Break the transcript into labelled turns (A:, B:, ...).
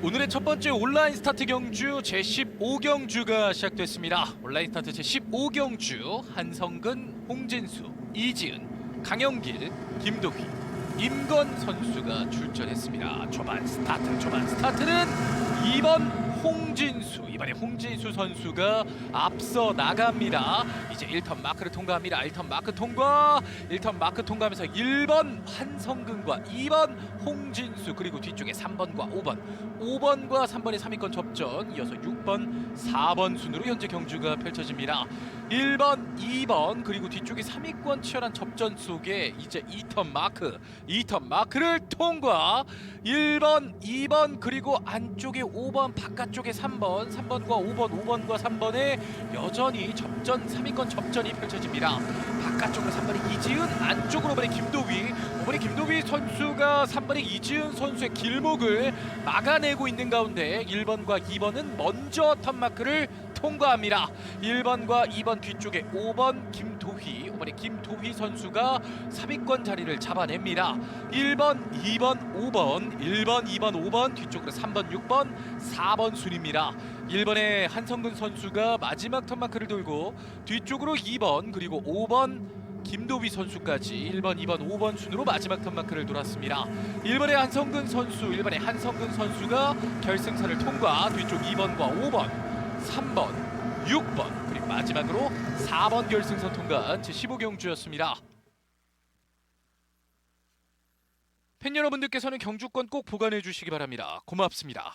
A: 오늘의 첫 번째 온라인 스타트 경주 제15경주가 시작됐습니다. 온라인 스타트 제15경주 한성근, 홍진수, 이지은, 강영길, 김도휘, 임건 선수가 출전했습니다. 초반 스타트, 초반 스타트는 2번 홍진수. 이번에 홍진수 선수가 앞서 나갑니다. 이제 1턴 마크를 통과합니다. 1턴 마크 통과. 1턴 마크 통과하면서 1번 한성근과 2번 홍진수 그리고 뒤쪽에 3번과 5번 5번과 3번의 3위권 접전 이어서 6번 4번 순으로 현재 경주가 펼쳐집니다 1번 2번 그리고 뒤쪽에 3위권 치열한 접전 속에 이제 2턴 마크 2턴 마크를 통과 1번 2번 그리고 안쪽에 5번 바깥쪽 에 3번 3번과 5번 5번과 3번에 여전히 접전 3위권 접전이 펼쳐집니다. 바깥쪽으로 3번의 이지은 안쪽으로 5번의 김도휘 5번의 김도휘 선수가 3번의 이지은 선수의 길목을 막아내고 있는 가운데 1번과 2번은 먼저 턴마크를 통과합니다. 1번과 2번 뒤쪽에 5번 김도휘 5번의 김도휘 선수가 3위권 자리를 잡아냅니다. 1번 2번 5번 1번 2번 5번 뒤쪽으로 3번 6번 4번 순입니다. 1번의 한성근 선수가 마지막 턴마크를 돌고 뒤쪽으로 2번 그리고 5번 김도비 선수까지 1번, 2번, 5번 순으로 마지막 턴마크를 돌았습니다. 1번의 한성근 선수, 1번의 한성근 선수가 결승선을 통과 뒤쪽 2번과 5번, 3번, 6번 그리고 마지막으로 4번 결승선 통과한 제15경주였습니다. 팬 여러분들께서는 경주권 꼭 보관해 주시기 바랍니다. 고맙습니다.